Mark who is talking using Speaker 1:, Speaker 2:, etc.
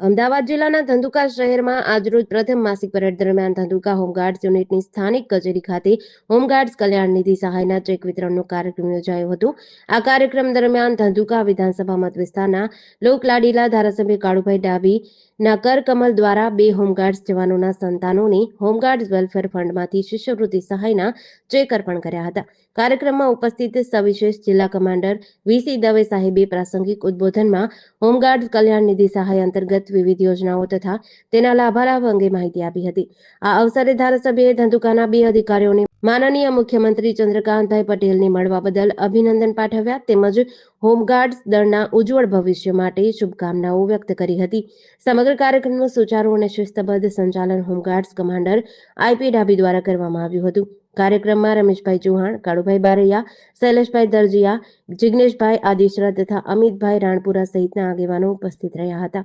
Speaker 1: અમદાવાદ જિલ્લાના ધંધુકા શહેરમાં આજરોજ પ્રથમ માસિક પરેડ દરમિયાન ધંધુકા હોમગાર્ડ્સ યુનિટની સ્થાનિક કચેરી ખાતે હોમગાર્ડ્સ કલ્યાણ નિધિ સહાયના ચેક વિતરણનો કાર્યક્રમ યોજાયો હતો. આ કાર્યક્રમ દરમિયાન ધંધુકા વિધાનસભા મત વિસ્તારના લોકલાડીલા ધારાસભ્ય કાળુભાઈ ડાભીના કરકમલ દ્વારા બે હોમગાર્ડ્સ જવાનોના સંતાનોને હોમગાર્ડ્સ વેલફેર ફંડમાંથી શિષ્યવૃત્તિ સહાયના ચેક અર્પણ કર્યા હતા. કાર્યક્રમમાં ઉપસ્થિત સવિશેષ જિલ્લા કમાન્ડર વીસી દવે સાહેબે પ્રાસંગિક ઉદબોધનમાં હોમગાર્ડ્સ કલ્યાણ નિધિ સહાય અંતર્ગત વિવિધ યોજનાઓ તથા તેના લાભાલાભ અંગે માહિતી આપી હતી. આ અવસરે ધારાસભ્યએ ધંધુકાના બે અધિકારીઓને માનનીય મુખ્યમંત્રી ચંદ્રકાંતભાઈ પટેલને મળવા બદલ અભિનંદન પાઠવ્યા તેમજ હોમગાર્ડ્સ દળના ઉજ્જવળ ભવિષ્ય માટે શુભકામનાઓ વ્યક્ત કરી હતી. સમગ્ર કાર્યક્રમનું સુચારુ અને શિસ્તબદ્ધ સંચાલન હોમગાર્ડ્સ કમાન્ડર આઈપી ડાભી દ્વારા કરવામાં આવ્યું હતું. કાર્યક્રમમાં રમેશભાઈ ચૌહાણ, કાળુભાઈ બારૈયા, શૈલેષભાઈ દરજીયા, જિગ્નેશભાઈ આદિશરા તથા અમિતભાઈ રાણપુરા સહિતના આગેવાનો ઉપસ્થિત રહ્યા હતા.